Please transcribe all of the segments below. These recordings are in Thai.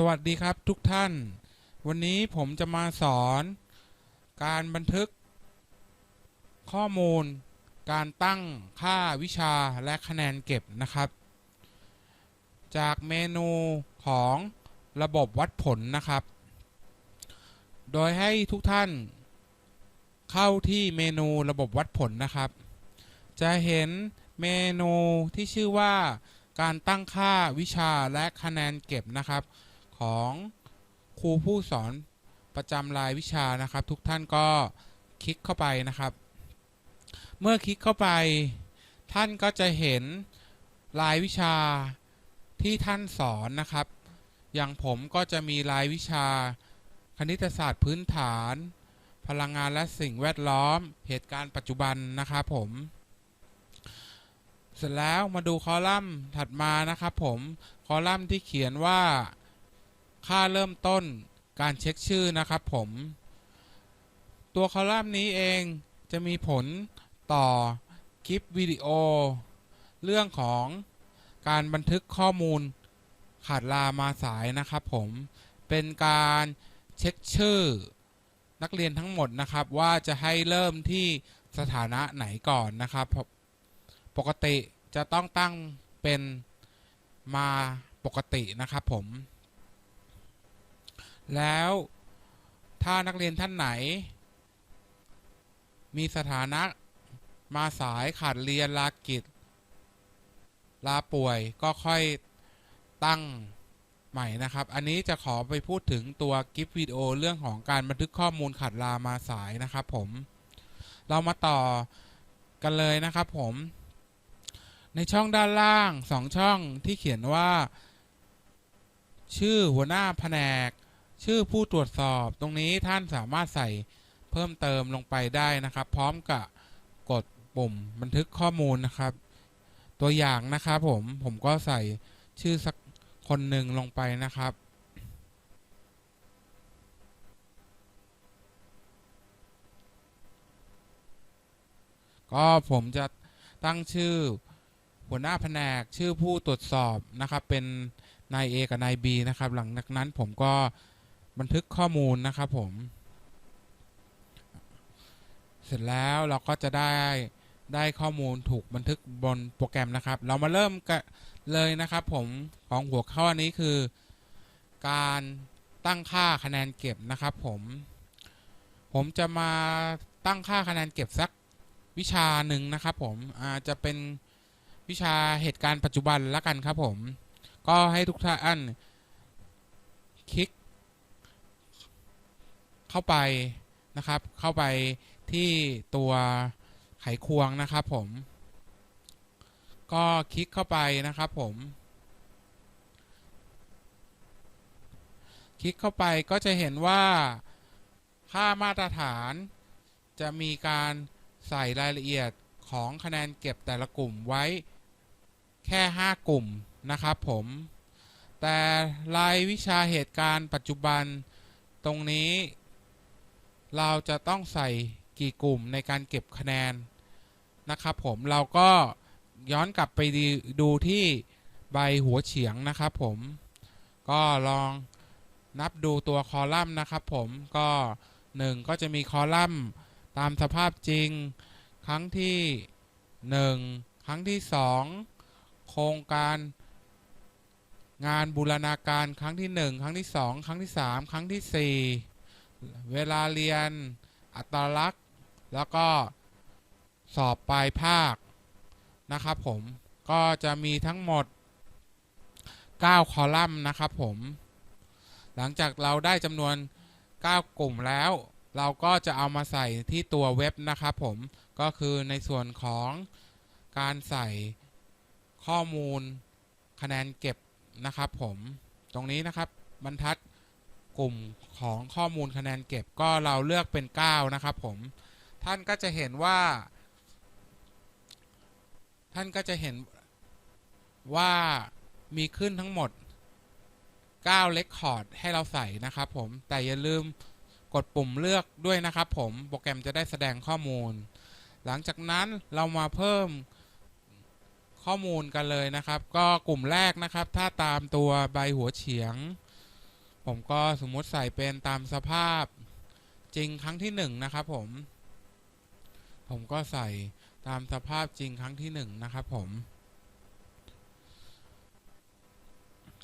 สวัสดีครับทุกท่าน วันนี้ผมจะมาสอน การบันทึก ข้อมูล การตั้งค่าวิชาและคะแนนเก็บนะครับ จากเมนูของระบบวัดผลนะครับ โดยให้ทุกท่าน เข้าที่เมนูระบบวัดผลนะครับ จะเห็นเมนูที่ชื่อว่าการตั้งค่าวิชาและคะแนนเก็บนะครับ ของครูผู้สอนประจำรายวิชานะครับ ทุกท่านก็คลิกเข้าไปนะครับ เมื่อคลิกเข้าไปท่านก็จะเห็นรายวิชาที่ท่านสอนนะครับ อย่างผมก็จะมีรายวิชา คณิตศาสตร์พื้นฐาน พลังงานและสิ่งแวดล้อม เหตุการณ์ปัจจุบันนะครับผม เสร็จแล้วมาดูคอลัมน์ถัดมานะครับผม คอลัมน์ที่เขียนว่า ค่าเริ่มต้นการเช็คชื่อนะครับผม ตัวคอลัมน์นี้เองจะมีผลต่อคลิปวิดีโอ เรื่องของการบันทึกข้อมูลขาดลามาสายนะครับผมเป็นการเช็คชื่อ นักเรียนทั้งหมดนะครับว่าจะให้เริ่มที่สถานะไหนก่อนนะครับ ปกติจะต้องตั้งเป็นมาปกตินะครับผม แล้วถ้านักเรียนท่านไหน มีสถานะมาสายขาดเรียนลากิจ ลาป่วยก็ค่อยตั้งใหม่นะครับ อันนี้จะขอไปพูดถึงตัวกิฟวิดีโอเรื่องของการบันทึกข้อมูลขาดลามาสายนะครับผม เรามาต่อกันเลยนะครับผม ในช่องด้านล่างสองช่องที่เขียนว่า ชื่อหัวหน้าแผนก ชื่อผู้ตรวจสอบตรงนี้ท่านสามารถใส่เพิ่มเติมลงไปได้นะครับ พร้อมกับกดปุ่มบันทึกข้อมูลนะครับ ตัวอย่างนะครับผมผมก็ใส่ชื่อสักคนหนึ่งลงไปนะครับ ก็ผมจะตั้งชื่อหัวหน้าแผนกชื่อผู้ตรวจสอบนะครับ เป็นนาย A กับนาย B นะครับ หลังจากนั้นผมก็ บันทึกข้อมูลนะครับผม เสร็จแล้วเราก็จะได้ได้ข้อมูลถูกบันทึกบนโปรแกรมนะครับ เรามาเริ่มกันเลยนะครับผมของหัวข้อนี้คือ การตั้งค่าคะแนนเก็บนะครับผม ผมจะมาตั้งค่าคะแนนเก็บสักวิชาหนึ่งนะครับผมอาจจะเป็นวิชาเหตุการณ์ปัจจุบันละกันครับผม ก็ให้ทุกท่านคลิก เข้าไปนะครับ เข้าไปที่ตัวไขควงนะครับผม ก็คลิกเข้าไปนะครับผม คลิกเข้าไปก็จะเห็นว่าค่ามาตรฐาน จะมีการใส่รายละเอียดของคะแนนเก็บแต่ละกลุ่มไว้แค่ 5 กลุ่มนะครับผม แต่รายวิชาเหตุการณ์ปัจจุบันตรงนี้ เราจะต้องใส่กี่กลุ่มในการเก็บคะแนนนะครับผมเราก็ย้อนกลับไปดูที่ใบหัวเฉียงนะครับผมก็ลองนับดูตัวคอลัมน์นะครับผมก็ 1 ก็จะมีคอลัมน์ตามสภาพจริง ครั้งที่ 1 ครั้งที่ 2 โครงการงานบูรณาการครั้งที่ 1 ครั้งที่ 2 ครั้งที่ 3 ครั้งที่4 เวลาเรียนอัตลักษณ์ แล้วก็สอบปลายภาคนะครับผมก็จะมีทั้งหมด 9 คอลัมน์นะครับผม หลังจากเราได้จำนวน 9 กลุ่มแล้ว เราก็จะเอามาใส่ที่ตัวเว็บนะครับผมก็คือในส่วนของการใส่ข้อมูลคะแนนเก็บนะครับผมตรงนี้นะครับบรรทัด กลุ่มของข้อมูลคะแนนเก็บก็เราเลือกเป็น 9 นะครับผมท่านก็จะเห็นว่า ท่านก็จะเห็นว่ามีขึ้นทั้งหมด9เลคคอร์ดให้เราใส่นะครับผม แต่อย่าลืมกดปุ่มเลือกด้วยนะครับผม โปรแกรมจะได้แสดงข้อมูล หลังจากนั้นเรามาเพิ่มข้อมูลกันเลยนะครับ ก็กลุ่มแรกนะครับ ถ้าตามตัวใบหัวเฉียง ผมก็สมมุติใส่เป็นตามสภาพจริงครั้งที่หนึ่งนะครับผม ผมก็ใส่ตามสภาพจริงครั้งที่หนึ่งนะครับผม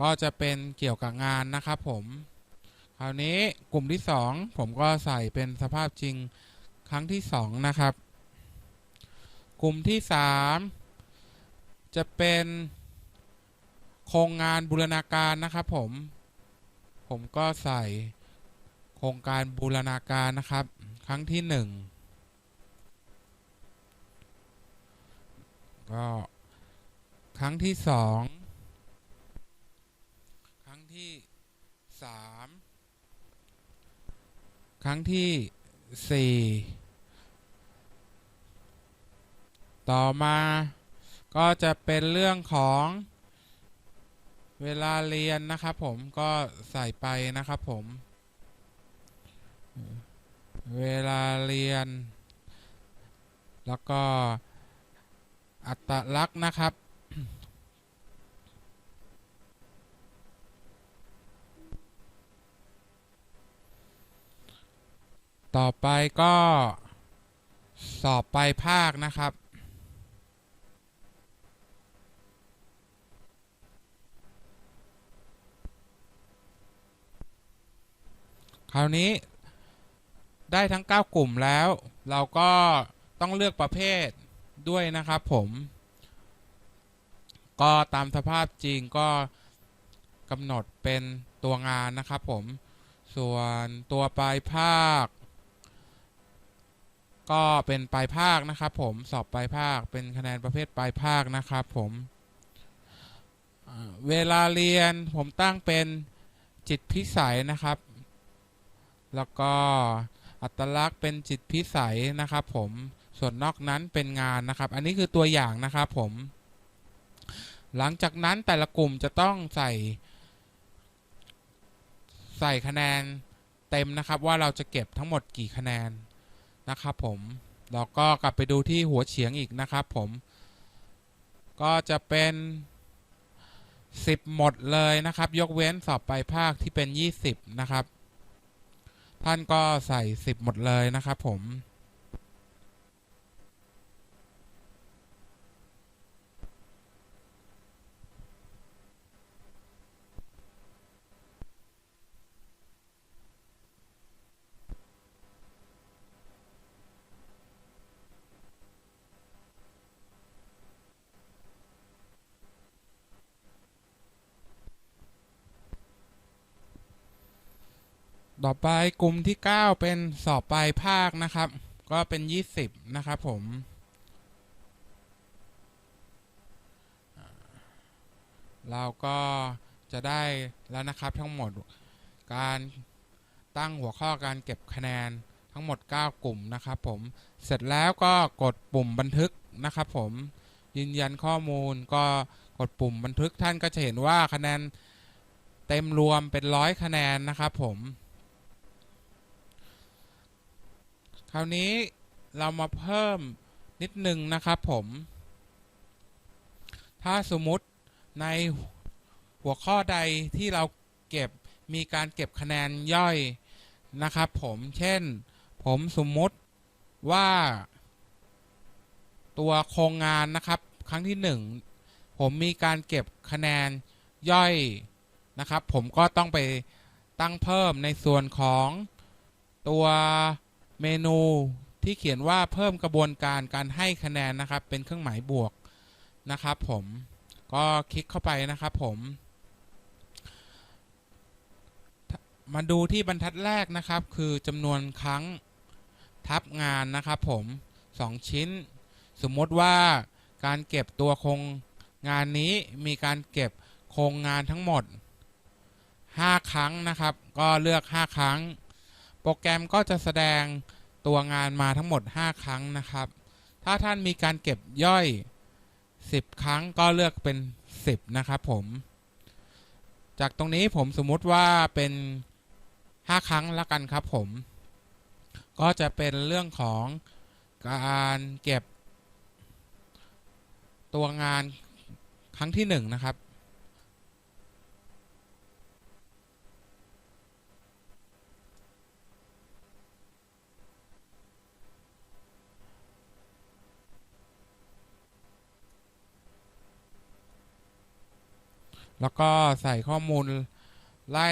ก็จะเป็นเกี่ยวกับงานนะครับผม คราวนี้กลุ่มที่สองผมก็ใส่เป็นสภาพจริงครั้งที่สองนะครับ กลุ่มที่สามจะเป็นโครงงานบูรณาการนะครับผม ผมก็ใส่โครงการบูรณาการนะครับ ครั้งที่หนึ่งก็ครั้งที่สองครั้งที่สามครั้งที่สี่ต่อมาก็จะเป็นเรื่องของ เวลาเรียนนะครับผมก็ใส่ไปนะครับผม เวลาเรียน แล้วก็อัตลักษณ์นะครับ ต่อไปก็สอบไปภาคนะครับ คราวนี้ ได้ทั้ง 9 กลุ่มแล้ว เราก็ต้องเลือกประเภทด้วยนะครับผม ก็ตามสภาพจริงก็กำหนดเป็นตัวงานนะครับผม ส่วนตัวปลายภาค ก็เป็นปลายภาคนะครับผม สอบปลายภาคเป็นคะแนนประเภทปลายภาคนะครับผมเวลาเรียนผมตั้งเป็นจิตพิสัยนะครับ แล้วก็อัตลักษณ์เป็นจิตพิสัยนะครับผมส่วนนอกนั้นเป็นงานนะครับ อันนี้คือตัวอย่างนะครับผม หลังจากนั้นแต่ละกลุ่มจะต้องใส่ ใส่คะแนนเต็มนะครับว่าเราจะเก็บทั้งหมดกี่คะแนนนะครับผมเราก็กลับไปดูที่หัวเฉียงอีกนะครับผมก็จะเป็น 10 หมดเลยนะครับ ยกเว้นสอบไปลายภาคที่เป็น 20 นะครับ ท่านก็ใส่ 10 หมดเลยนะครับผม ต่อไปกลุ่มที่ 9 เป็นสอบปลายภาคนะครับ ก็เป็น 20 นะครับผม เราก็จะได้แล้วนะครับทั้งหมดการตั้งหัวข้อการเก็บคะแนนทั้งหมด 9 กลุ่มนะครับผม เสร็จแล้วก็กดปุ่มบันทึกนะครับผม ยืนยันข้อมูลก็กดปุ่มบันทึกท่านก็จะเห็นว่าคะแนนเต็มรวมเป็นร้อยคะแนนนะครับผม คราวนี้เรามาเพิ่มนิดนึงนะครับผม ถ้าสมมุติในหัวข้อใดที่เราเก็บมีการเก็บคะแนนย่อยนะครับผมเช่น ผมสมมติว่า ตัวโครงงานนะครับครั้งที่หนึ่งผมมีการเก็บคะแนนย่อยนะครับ ผมก็ต้องไปตั้งเพิ่มในส่วนของตัว เมนูที่เขียนว่าเพิ่มกระบวนการการให้คะแนนนะครับ เป็นเครื่องหมายบวกนะครับ ผมก็คลิกเข้าไปนะครับ ผมมาดูที่บรรทัดแรกนะครับ คือจำนวนครั้งทับงานนะครับ ผม 2 ชิ้น สมมติว่าการเก็บตัวโครงงานนี้มีการเก็บโครงงานทั้งหมด 5 ครั้งนะครับ ก็เลือก 5 ครั้ง รแกรมก็จะแสดงตัวงานมาทั้งหมด 5 ครั้งนะครับ ถ้าท่านมีการเก็บย่อย 10 ครั้งก็เลือกเป็น 10 นะครับผม จากตรงนี้ผมสมมุติว่าเป็น 5 ครั้งละกันครับผม ก็จะเป็นเรื่องของการเก็บ ตัวงานครั้งที่ 1 นะครับ แล้วก็ใส่ข้อมูลไล่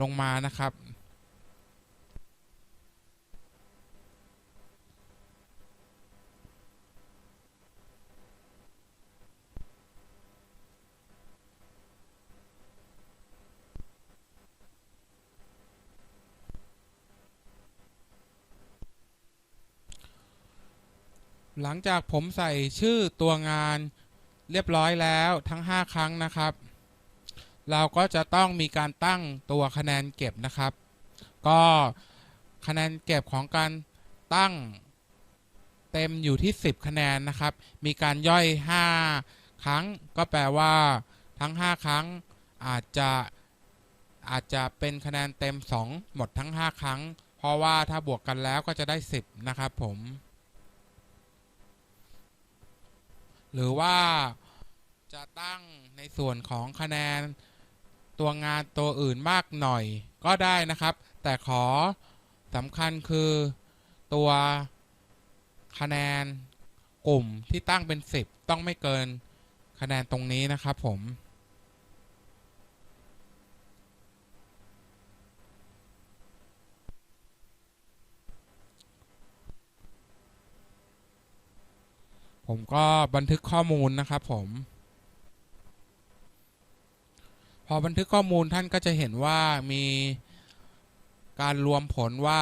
ลงมานะครับ หลังจากผมใส่ชื่อตัวงานเรียบร้อยแล้วทั้ง 5 ครั้งนะครับ เราก็จะต้องมีการตั้งตัวคะแนนเก็บนะครับ ก็คะแนนเก็บของการตั้งเต็มอยู่ที่ 10 คะแนนนะครับ มีการย่อย 5 ครั้ง ก็แปลว่าทั้ง 5 ครั้งอาจจะอาจจะเป็นคะแนนเต็ม 2 หมดทั้ง 5 ครั้ง เพราะว่าถ้าบวกกันแล้วก็จะได้ 10 นะครับผม หรือว่าจะตั้งในส่วนของคะแนน ตัวงานตัวอื่นมากหน่อยก็ได้นะครับ แต่ขอสำคัญคือตัวคะแนนกลุ่มที่ตั้งเป็น 10 ต้องไม่เกินคะแนนตรงนี้นะครับผม ผมก็บันทึกข้อมูลนะครับผม พอบันทึกข้อมูลท่านก็จะเห็นว่ามีการรวมผลว่า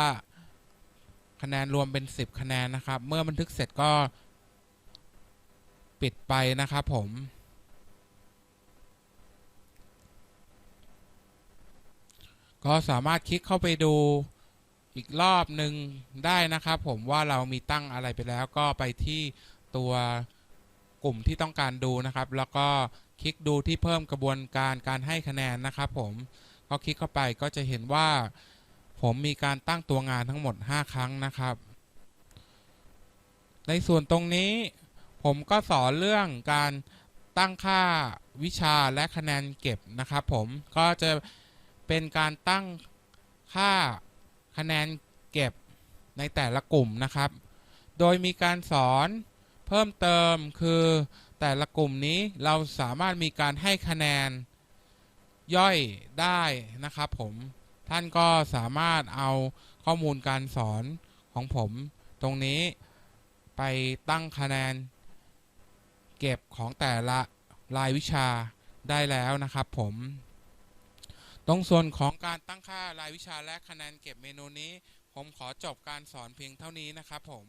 คะแนนรวมเป็น 10 คะแนนนะครับ เมื่อบันทึกเสร็จก็ปิดไปนะครับผม ก็สามารถคลิกเข้าไปดูอีกรอบหนึ่งได้นะครับผมว่าเรามีตั้งอะไรไปแล้วก็ไปที่ตัว กลุ่มที่ต้องการดูนะครับ แล้วก็คลิกดูที่เพิ่มกระบวนการการให้คะแนนนะครับ ผมก็คลิกเข้าไปก็จะเห็นว่า ผมมีการตั้งตัวงานทั้งหมด 5 ครั้งนะครับ ในส่วนตรงนี้ ผมก็สอนเรื่องการตั้งค่าวิชาและคะแนนเก็บนะครับ ผมก็จะเป็นการตั้งค่าคะแนนเก็บในแต่ละกลุ่มนะครับ โดยมีการสอน เพิ่มเติมคือแต่ละกลุ่มนี้เราสามารถมีการให้คะแนนย่อยได้นะครับผมท่านก็สามารถเอาข้อมูลการสอนของผมตรงนี้ไปตั้งคะแนน เก็บของแต่ละรายวิชาได้แล้วนะครับผมตรงส่วนของการตั้งค่ารายวิชาและคะแนนเก็บเมนูนี้ ผมขอจบการสอนเพียงเท่านี้นะครับผม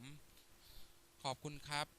ขอบคุณครับ